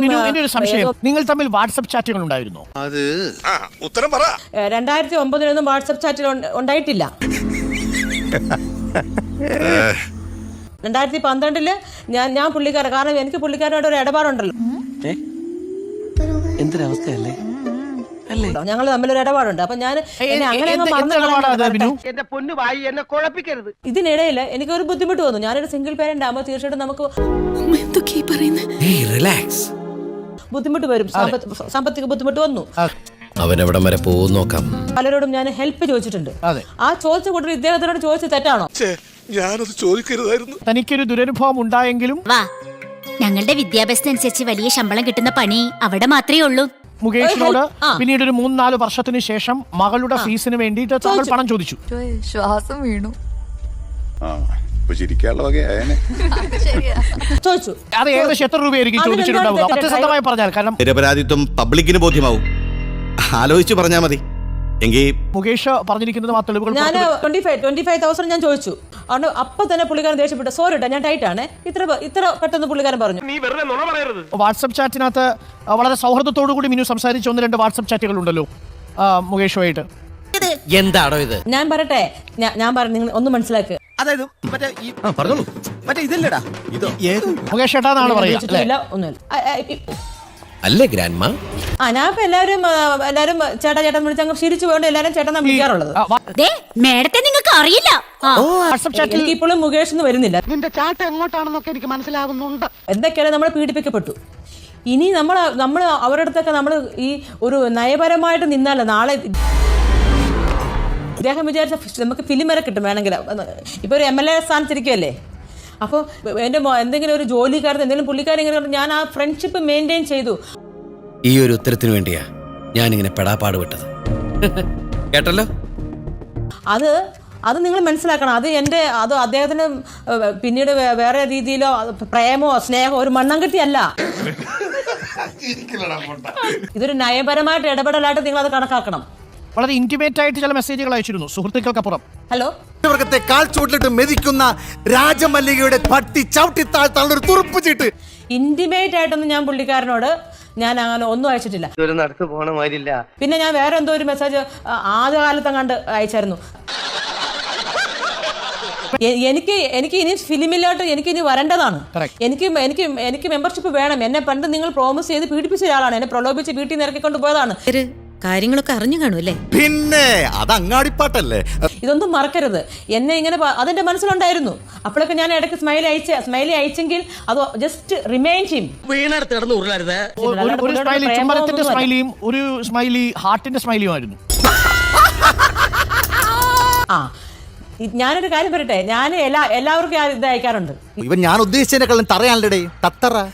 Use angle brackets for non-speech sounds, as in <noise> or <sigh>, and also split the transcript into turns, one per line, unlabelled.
മിനു,
ആ,
ഒരു സംശയം. നിങ്ങൾ തമ്മിൽ വാട്സപ്പ് ചാറ്റുകൾ ഉണ്ടായിരുന്നോ?
അത്
ആ ഉത്തരം പറ.
രണ്ടായിരത്തി ഒമ്പതിനൊന്നും വാട്സപ്പ് ചാറ്റിൽ ഉണ്ടായിട്ടില്ല. രണ്ടായിരത്തി പന്ത്രണ്ടിൽ ഞാൻ ഞാൻ പുള്ളിക്കാരൻ കാരണം എനിക്ക് പുള്ളിക്കാരനോട് ഒരു ഇടപാടുണ്ടല്ലോ.
എന്തൊരവസ്ഥയല്ലേ? അല്ലേ?
ഞങ്ങൾ തമ്മിലൊരു ഇടപാടുണ്ട്. അപ്പൊ ഞാൻ എന്നെ അങ്ങനെ
എന്റെ പൊന്നു വായി എന്നെ കുഴപ്പിക്കരുത്.
ഇതിനിടയിൽ എനിക്കൊരു ബുദ്ധിമുട്ട് വന്നു. ഞാനൊരു സിംഗിൾ പേരന്റ് ആകുമ്പോൾ തീർച്ചയായിട്ടും നമുക്ക്
റിലാക്സ്
ബുദ്ധിമുട്ട് വരും. സാമ്പത്തിക ബുദ്ധിമുട്ട് വന്നു.
അവൻ എവിടം വരെ പോകും നോക്കാം.
പലരോടും ഞാൻ ഹെൽപ്പ് ചോദിച്ചിട്ടുണ്ട്. ആ ചോദിച്ച കൂട്ടർ ഇദ്ദേഹത്തിനോട് ചോദിച്ചത് തെറ്റാണോ?
ഞാനത് ചോദിക്കരുതായിരുന്നു.
തനിക്കൊരു ദുരനുഭവം ഉണ്ടായെങ്കിലും
വാ. ഞങ്ങളുടെ വിദ്യാഭ്യാസത്തിനനുസരിച്ച് വലിയ ശമ്പളം കിട്ടുന്ന പണി അവിടെ മാത്രമേ ഉള്ളൂ.
മുകേഷിനോട്. പിന്നീട് ഒരു മൂന്ന് നാല് വർഷത്തിന് ശേഷം മകളുടെ ഫീസിന് വേണ്ടിയിട്ട് താങ്കൾ പണം ചോദിച്ചു.
ശ്വാസം വീണു.
ആ ഇപ്പൊ ചിരിക്കാനുള്ള വകയായനെ
ചോദിച്ചു.
അത് ഏകദേശം എത്ര രൂപയായിരിക്കും ചോദിച്ചിട്ടുണ്ടാവുക? സത്യസന്ധമായി പറഞ്ഞാൽ കാരണം
നിരപരാധിത്വം പബ്ലിക്കിന് ബോധ്യമാവും. ആലോചിച്ച് പറഞ്ഞാ മതി. എങ്കിൽ
മുകേഷ് പറഞ്ഞിരിക്കുന്നത്
ഞാൻ twenty five twenty five thousand ഞാൻ ചോദിച്ചു. അതുകൊണ്ട് അപ്പൊ തന്നെ പുള്ളിക്കാരൻ ദേഷ്യപ്പെട്ടു. സോറി കേട്ടോ ഞാൻ ടൈറ്റ് ആണ്. ഇത്ര ഇത്ര പെട്ടെന്ന് പുള്ളിക്കാരൻ പറഞ്ഞു.
നീ വെറുതെ നുണ പറയരുത്.
വാട്സപ്പ് ചാറ്റിനകത്ത് വളരെ സൗഹൃദത്തോടു കൂടി മിനു സംസാരിച്ച ഒന്ന് രണ്ട് വാട്സപ്പ് ചാറ്റുകൾ ഉണ്ടല്ലോ മുകേഷുമായിട്ട്.
എന്താണോ ഇത്?
ഞാൻ പറയട്ടെ ഞാൻ- ഞാൻ പറഞ്ഞു നിങ്ങൾ ഒന്ന് മനസ്സിലാക്കുക
അതായത് മറ്റേ ഈ പറഞ്ഞോളൂ. മറ്റേ ഇതല്ലടാ. ഇതോ ഏത്?
മുകേഷ് ഏട്ടാന്നാണ് പറയുക അല്ലേ?
ചോദിച്ചിട്ടില്ല ഒന്നുമില്ല. ആ, ആ, ഇ-
അല്ലേ ഗ്രാൻഡ്
ആ ഞാൻ ഇപ്പൊ എല്ലാവരും ആ, എല്ലാവരും ചേട്ടാ ചേട്ടൻ വിളിച്ച് അങ്ങ് ശീലിച്ചു പോയോണ്ട് എല്ലാവരും ചേട്ടൻ എന്നാ വിളിക്കാറുള്ളത്.
ആ, വാ-
ദേ മേഡത്തെ നിങ്ങൾക്ക് അറിയില്ല. ആ.
വാട്സപ്പ് ചാറ്റിൽ
എനിക്ക് ഇപ്പോഴും മുകേഷ് എന്ന് വരുന്നില്ല.
നിന്റെ ചാട്ട എങ്ങോട്ടാണെന്നൊക്കെ എനിക്ക് മനസ്സിലാകുന്നുണ്ട്
എന്തൊക്കെയാണ് നമ്മൾ പീഡിപ്പിക്കപ്പെട്ടു? ഇനി നമ്മൾ നമ്മൾ അവരുടെ അടുത്തൊക്കെ നമ്മൾ ഈ ഒരു നയപരമായിട്ട് നിന്നാലോ? നാളെ ഇദ്ദേഹം വിചാരിച്ച നമുക്ക് ഫിലിം വരെ കിട്ടും വേണമെങ്കിൽ. ഇപ്പോൾ ഒരു എം എൽ എ സ്ഥാനത്തിരിക്കുമല്ലേ അപ്പോൾ എന്റെ എന്തെങ്കിലും ഒരു ജോലിക്കാരൻ എന്തെങ്കിലും പുള്ളിക്കാരൻ ഇങ്ങനെ ഞാൻ ആ ഫ്രണ്ട്ഷിപ്പ് മെയിന്റെയിൻ ചെയ്തു.
ഈ ഒരു ഉത്തരത്തിന് വേണ്ടിയാ ഞാനിങ്ങനെ പെടാപ്പാട് വിട്ടത് <laughs> കേട്ടല്ലോ?
അത് അത് നിങ്ങൾ മനസ്സിലാക്കണം. അത് എന്റെ അത് അദ്ദേഹത്തിന് പിന്നീട് വേറെ രീതിയിലോ പ്രേമോ സ്നേഹമോ ഒരു മണ്ണം കിട്ടിയല്ല ഇതൊരു നയപരമായിട്ട് ഇടപെടലായിട്ട് നിങ്ങൾ അത് കണക്കാക്കണം.
വളരെ ഇന്റിമേറ്റ് ആയിട്ട് ചില മെസ്സേജുകൾ അയച്ചിരുന്നു. സുഹൃത്തുക്കൾക്കപ്പുറം.
ഹലോ
വർഗത്തെ കാൽ ചൂട്ടിലിട്ട് മെതിക്കുന്ന രാജമല്ലികയുടെ പട്ടി ചവിട്ടി താഴ്ത്താനുള്ള ഒരു തുറുപ്പ് ചീട്ട്.
ഇന്റിമേറ്റ് ആയിട്ടൊന്നും ഞാൻ പുള്ളിക്കാരനോട് ഞാൻ അങ്ങനെ ഒന്നും അയച്ചിട്ടില്ല.
ഇതൊരു നടക്ക് പോണ മാതിരില്ല.
പിന്നെ ഞാൻ വേറെ എന്തോ ഒരു മെസ്സേജ് ആദ്യ ആദ്യകാലത്ത് കണ്ട് അയച്ചായിരുന്നു. എ- എനിക്ക് എനിക്ക് ഇനി ഫിലിമിലോട്ട് എനിക്ക് ഇനി വരേണ്ടതാണ്.
Correct.
എനിക്ക് എനിക്ക് എനിക്ക് മെമ്പർഷിപ്പ് വേണം. എന്നെ പണ്ട് നിങ്ങൾ പ്രോമിസ് ചെയ്ത് പീഡിപ്പിച്ച ഒരാളാണ്. എന്നെ പ്രലോഭിച്ച് വീട്ടിൽ നിന്ന് ഇറക്കിക്കൊണ്ട് പോയതാണ്.
കാര്യങ്ങളൊക്കെ അറിഞ്ഞു കാണുമല്ലേ
പിന്നെ അത് അങ്ങാടിപ്പാട്ടല്ലേ.
ഇതൊന്നും മറക്കരുത്. എന്നെ ഇങ്ങനെ അതിന്റെ മനസ്സിലുണ്ടായിരുന്നു. അപ്പോഴൊക്കെ ഞാൻ ഇടയ്ക്ക് സ്മൈൽ അയച്ച സ്മൈലി അയച്ചെങ്കിൽ അത് ജസ്റ്റ് റിമൈൻ ചെയ്യും.
വീണെടുത്ത് കിടന്ന് ഉരുളരുത്.
ഒരു- സ്മൈലി ചുമരത്തിന്റെ സ്മൈലിയും ഒരു സ്മൈലി ഹാർട്ടിന്റെ സ്മൈലിയും ആയിരുന്നു.
ആ ഞാനൊരു കാര്യം പറയട്ടെ? ഞാൻ എല്ലാ എല്ലാവർക്കും ഇത് അയക്കാറുണ്ട്.
ഇവൻ ഞാൻ ഉദ്ദേശിച്ചതിനെക്കാളും തറയാണല്ലേ തത്തറ.